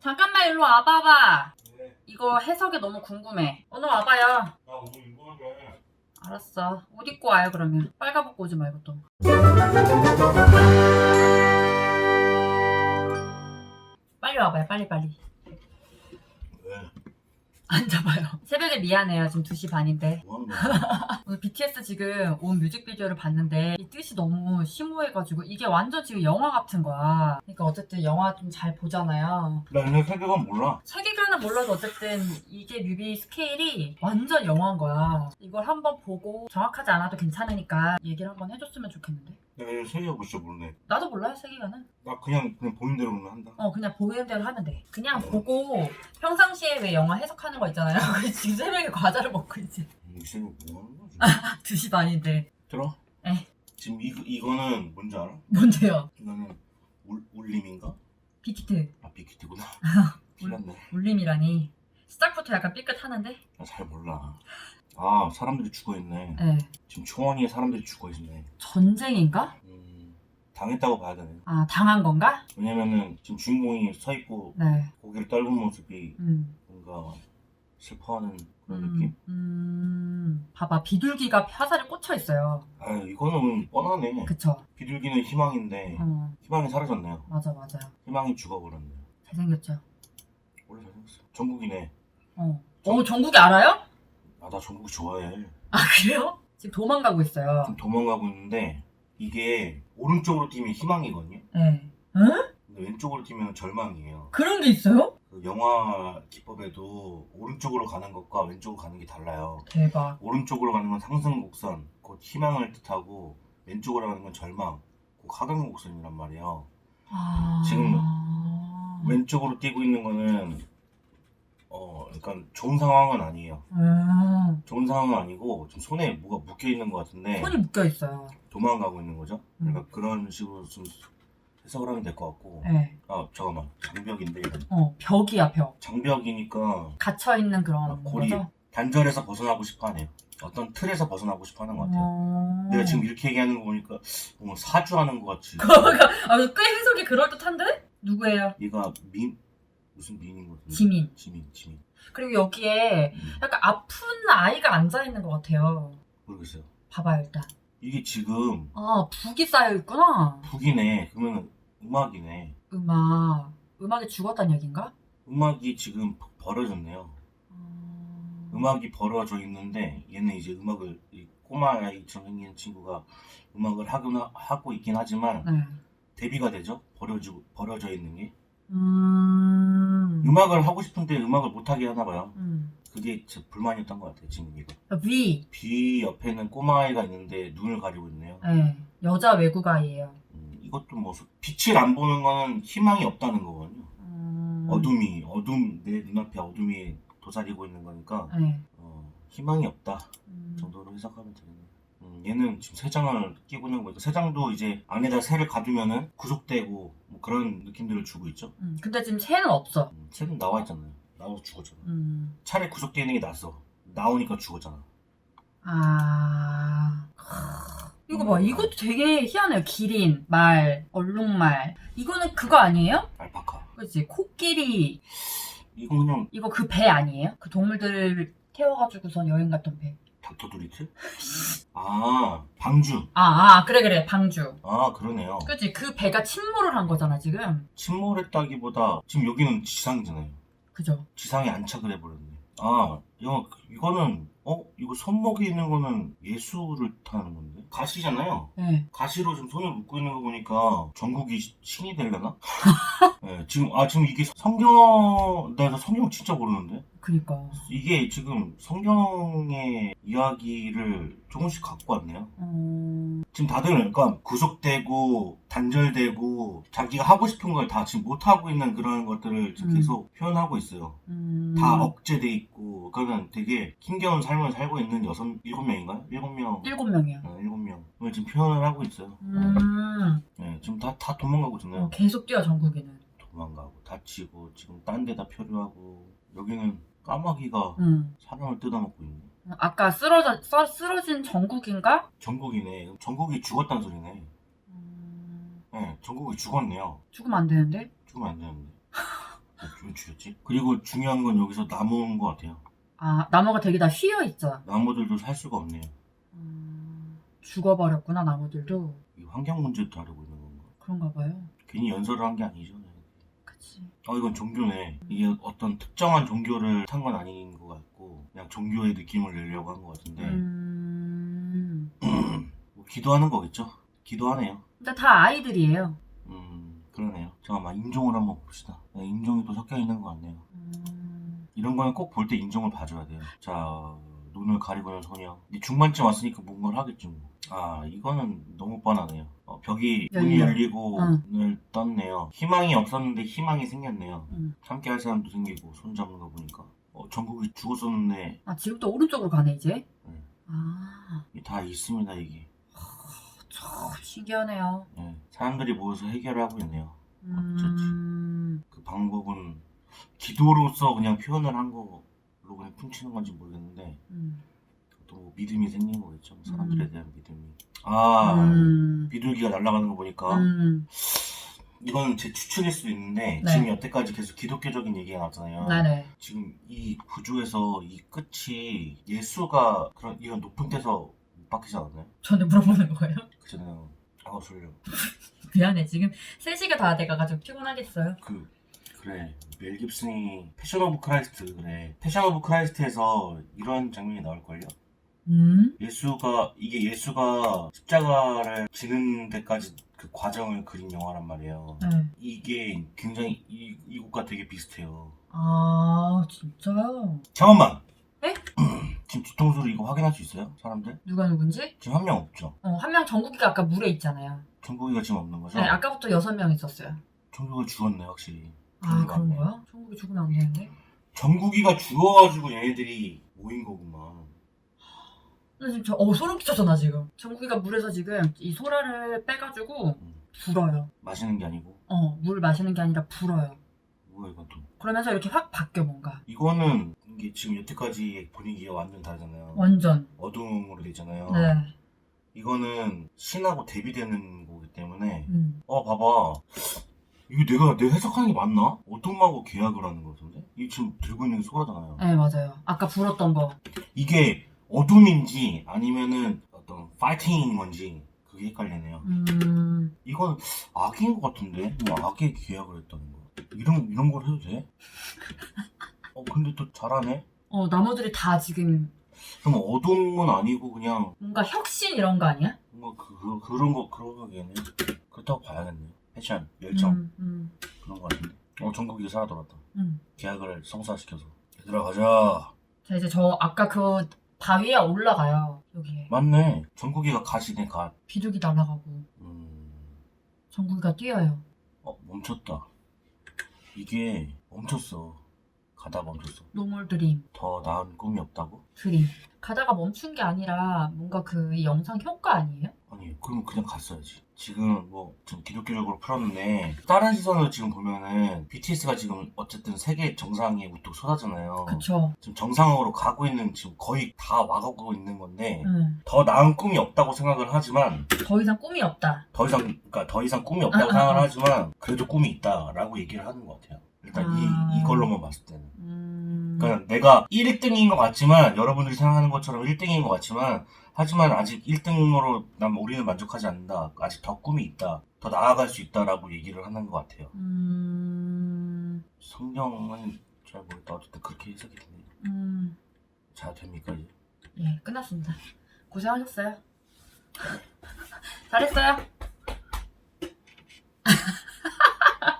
잠깐만 일로 와봐봐. 왜? 이거 해석이 너무 궁금해. 오늘 와봐요. 나 오늘 이거 하게 알았어. 옷 입고 와요 그러면. 빨가벗고 오지 말고 또. 빨리 와봐요 빨리 빨리. 왜? 앉아봐요. 새벽에 미안해요. 지금 2시 반인데. 뭐 하는 거야? 오늘 BTS 지금 온 뮤직비디오를 봤는데 이 뜻이 너무 심오해가지고 이게 완전 지금 영화 같은 거야. 그러니까 어쨌든 영화 좀 잘 보잖아요. 나 얘네 세계관 몰라. 세계관은 몰라도 어쨌든 이게 뮤비 스케일이 완전 영화인 거야. 이걸 한번 보고 정확하지 않아도 괜찮으니까 얘기를 한번 해줬으면 좋겠는데. 내가 얘네 세계관 진짜 모르네. 나도 몰라요 세계관은. 나 그냥 그냥 보는 대로만 한다. 어 그냥 보이는 대로 하면 돼. 그냥 보고 평상시에 왜 영화 해석하는 거 있잖아요. 지금 새벽에 과자를 먹고 있지. 이 세계 뭐 하는 거지? 2시 반인데. 들어? 에. 지금 이 이거는 뭔지 알아? 뭔데요? 이거는 울 울림인가? 빅히트. 아 빅히트구나. 틀렸네. 울림이라니. 시작부터 약간 삐끗하는데? 나 잘 몰라. 아 사람들이 죽어 있네. 네. 지금 초원이에 사람들이 죽어 있네. 전쟁인가? 음, 당했다고 봐야 되네. 아 당한 건가? 왜냐면은 지금 주인공이 서 있고 네. 고개를 떨군 모습이 음. 뭔가 슬퍼하는 그런 음, 느낌? 음, 봐봐 비둘기가 화살에 꽂혀 있어요. 아 이거는 뻔하네. 그쵸? 비둘기는 희망인데 어, 희망이 사라졌네요. 맞아 맞아요. 희망이 죽어버렸네. 잘생겼죠? 원래 잘생겼어. 전국이네. 어. 어 정국이 알아요? 아 나 전국 좋아해. 아 그래요? 지금 도망가고 있어요. 지금 도망가고 있는데 이게 오른쪽으로 뛰면 희망이거든요. 네. 응? 근데 왼쪽으로 뛰면 절망이에요. 그런 게 있어요? 그 영화 기법에도 오른쪽으로 가는 것과 왼쪽으로 가는 게 달라요. 대박. 오른쪽으로 가는 건 상승 곡선, 곧 희망을 뜻하고 왼쪽으로 가는 건 절망, 곧 하강 곡선이란 말이에요. 아... 지금 왼쪽으로 뛰고 있는 거는 어, 그러니까 좋은 상황은 아니에요. 음, 좋은 상황은 아니고 지금 손에 뭐가 묶여 있는 것 같은데 손이 묶여 있어요. 도망가고 있는 거죠. 그러니까 음. 그런 식으로 좀 해석을 하면 될 것 같고. 네. 아 잠깐만 장벽인데 이건. 어 벽이야 벽. 장벽이니까 갇혀 있는 아, 그런 고리 거죠? 단절에서 벗어나고 싶어하네요. 어떤 틀에서 벗어나고 싶어하는 것 같아요. 어... 내가 지금 이렇게 얘기하는 거 보니까 뭔가 사주하는 것 같이. 아, 꽤 해석이 그럴듯한데? 누구예요? 얘가 민 무슨 민인 것 같은데. 지민. 지민 지민. 그리고 여기에 음, 약간 아픈 아이가 앉아 있는 것 같아요. 모르겠어요. 봐봐요 일단. 이게 지금 아 북이 쌓여 있구나. 북이네. 그러면 음악이네. 음악. 음악이 죽었다는 얘긴가? 음악이 지금 벌어졌네요. 음... 음악이 벌어져 있는데 얘는 이제 음악을 이 꼬마 아이처럼 생긴 친구가 음악을 하거나 하고 있긴 하지만 네. 대비가 되죠. 버려지고 버려져 있는 게 음. 음 악을 하고 싶은데 음악을 못 하게 하나 봐요. 음. 그게 제 불만이었던 것 같아요. 지금 이거 위. 귀 옆에는 꼬마 아이가 있는데 눈을 가리고 있네요. 네. 여자 외국 아이예요. 음, 이것도 뭐 빛을 안 보는 거는 희망이 없다는 거거든요. 음... 어둠이 어둠 내 눈앞에 어둠이 도사리고 있는 거니까 네. 어, 희망이 없다 음... 정도로 해석하면 되겠네요. 음, 얘는 지금 세 장을 끼고 있는 거니까 세 장도 이제 안에다 새를 가두면은 구속되고 뭐 그런 느낌들을 주고 있죠. 음. 근데 지금 새는 없어. 음, 새는 나와 있잖아요. 나와서 죽었잖아. 음. 차라리 구속되어 있는 게 낫어. 나오니까 죽었잖아. 아. 이거 봐. 이것도 되게 희한해요. 기린, 말, 얼룩말. 이거는 그거 아니에요? 알파카. 그치. 코끼리. 이건 그냥 이거 그 배 아니에요? 그 동물들을 태워가지고선 여행 갔던 배. 닥터 두리트? 아 방주. 아, 아, 그래, 그래. 방주. 아 그러네요. 그치. 그 배가 침몰을 한 거잖아, 지금. 침몰했다기보다 지금 여기는 지상이잖아요. 그죠? 지상에 안착을 해버렸네. 아, 이거, 이거는, 어? 이거 손목에 있는 거는 예수를 타는 건데? 가시잖아요. 네. 가시로 지금 손을 묶고 있는 거 보니까 전국이 시- 신이 되려나? 네, 지금, 아, 지금 이게 성경, 나 성경 진짜 모르는데? 그니까. 이게 지금 성경의 이야기를 조금씩 갖고 왔네요. 음, 지금 다들 그러니까 구속되고 단절되고 자기가 하고 싶은 걸 다 지금 못 하고 있는 그런 것들을 지금 음. 계속 표현하고 있어요. 음. 다 억제돼 있고 그거는 되게 힘겨운 삶을 살고 있는 여섯 일곱 명인가요? 일곱 명. 일곱 명이요. 어, 일곱 명을 지금 표현을 하고 있어요. 음. 네, 지금 다 다 도망가고 있잖아요. 어, 계속 뛰어, 전국이는. 도망가고 다치고 지금 딴 데다 표류하고 여기는 까마귀가 음. 사람을 뜯어먹고 있네. 아까 쓰러져, 써, 쓰러진 전국인가? 전국이네. 전국이 죽었다는 소리네. 음, 네, 전국이 죽었네요. 죽으면 안 되는데? 죽으면 안 되는데. 왜 죽였지? 그리고 중요한 건 여기서 나무인 것 같아요. 아 나무가 되게 다 휘어 있죠. 나무들도 살 수가 없네요. 음, 죽어버렸구나 나무들도 이 환경 문제도 다루고 있는 건가? 그런가 봐요. 괜히 연설을 한 게 아니죠. 네. 그치. 어 이건 종교네. 이게 어떤 특정한 종교를 탄 건 아닌 것 같고 그냥 종교의 느낌을 내려고 한 것 같은데 음, 뭐 기도하는 거겠죠? 기도하네요. 근데 다 아이들이에요. 음 그러네요. 잠깐만 인종을 한번 봅시다. 네, 인종이 또 섞여 있는 것 같네요. 음, 이런 거는 꼭 볼 때 인종을 봐줘야 돼요. 자 눈을 가리고 있는 소녀. 이 중반쯤 왔으니까 뭔가를 하겠죠. 뭐. 아 이거는 너무 뻔하네요. 어, 벽이 문이 열려. 열리고 응. 문을 떴네요. 희망이 없었는데 희망이 생겼네요. 음. 함께 할 사람도 생기고 손 잡는 거 보니까 어, 전국이 죽었었는데 아 지금 또 오른쪽으로 가네 이제. 네. 아, 다 있습니다 이게. 참 신기하네요. 네, 사람들이 모여서 해결을 하고 있네요. 음, 그 방법은 기도로서 그냥 표현을 한 걸로 그냥 훔치는 건지 모르겠는데 음, 또 믿음이 생긴 거겠죠. 사람들에 음. 대한 믿음이. 아 음, 비둘기가 날아가는 거 보니까 음, 이건 제 추측일 수도 있는데 네. 지금 여태까지 계속 기독교적인 얘기가 나왔잖아요. 네 네. 지금 이 구조에서 이 끝이 예수가 그런 이런 높은 데서 못 박히지 않았나요? 저한테 물어보는 거예요? 그잖아요. 아 졸려. 미안해 지금 3시가 다 돼가지고 피곤하겠어요. 그 그래 멜 깁슨이 패션 오브 크라이스트 그래 패션 오브 크라이스트에서 이런 장면이 나올걸요? 음? 예수가 이게 예수가 십자가를 지는 데까지 그 과정을 그린 영화란 말이에요. 네. 이게 굉장히 이, 이곡과 되게 비슷해요. 아 진짜요? 잠깐만. 에? 지금 뒤통수로 이거 확인할 수 있어요? 사람들? 누가 누군지? 지금 한 명 없죠? 어, 한 명 정국이가 아까 물에 있잖아요. 정국이가 지금 없는 거죠? 네, 아까부터 여섯 명 있었어요. 정국이 죽었네 확실히. 아, 그런. 거야? 정국이 죽으면 안 되는데? 정국이가 죽어가지고 얘네들이 모인 거구만. 나 지금 저, 어, 소름 끼쳤어, 나 지금. 정국이가 물에서 지금 이 소라를 빼가지고 음. 불어요. 마시는 게 아니고 어, 물 마시는 게 아니라 불어요. 뭐야 이건 또. 그러면서 이렇게 확 바뀌어, 뭔가. 이거는 이게 지금 여태까지 분위기가 완전 다르잖아요. 완전. 어둠으로 돼 있잖아요. 네. 이거는 신하고 대비되는 거기 때문에 음. 어 봐봐 이거 내가 내가 해석하는 게 맞나? 어둠하고 계약을 하는 거 같은데? 이 지금 들고 있는 게 소라잖아요. 네, 맞아요. 아까 불었던 거. 이게 어둠인지 아니면은 어떤 파이팅인 건지 그게 헷갈리네요. 음. 이건 악인 것 같은데? 뭐 악의 계약을 했다는 거. 이런 이런 걸 해도 돼? 어 근데 또 잘하네. 어, 나무들이 다 지금 그럼 어둠은 아니고 그냥 뭔가 혁신 이런 거 아니야? 뭔가 그, 그 그런 거 그런 거겠네. 그렇다고 봐야겠네요. 패션, 열정 음, 음, 그런 거 같은데. 어 정국이 살아 돌았다. 음. 계약을 성사시켜서. 얘들아 가자. 자, 이제 저 아까 그 바위에 올라가요. 여기에. 맞네. 정국이가 가시네 가. 비둘기 날아가고. 음. 정국이가 뛰어요. 어 멈췄다. 이게 멈췄어. 가다 멈췄어. 노멀 드림. 더 나은 꿈이 없다고? 드림. 가다가 멈춘 게 아니라 뭔가 그이 영상 효과 아니에요? 아니 그럼 그냥 갔어야지. 지금 뭐 지금 기독교적으로 풀었는데 다른 시선으로 지금 보면은 BTS가 지금 어쨌든 세계 정상에 우뚝 솟았잖아요. 그쵸. 지금 정상으로 가고 있는 지금 거의 다 와가고 있는 건데 응. 더 나은 꿈이 없다고 생각을 하지만 더 이상 꿈이 없다. 더 이상 그러니까 더 이상 꿈이 없다고 아, 아, 생각을 아. 하지만 그래도 꿈이 있다라고 얘기를 하는 것 같아요. 일단 아. 이 이걸로만 봤을 때는. 음. 그러니까 내가 1등인 것 같지만 여러분들이 생각하는 것처럼 1등인 것 같지만 하지만 아직 1등으로 난 우리는 만족하지 않는다. 아직 더 꿈이 있다. 더 나아갈 수 있다라고 얘기를 하는 것 같아요. 음. 성경은 잘 모르겠다. 어쨌든 그렇게 해석이 되네요. 음. 자 됩니까 이제? 예, 끝났습니다. 고생하셨어요. 잘했어요.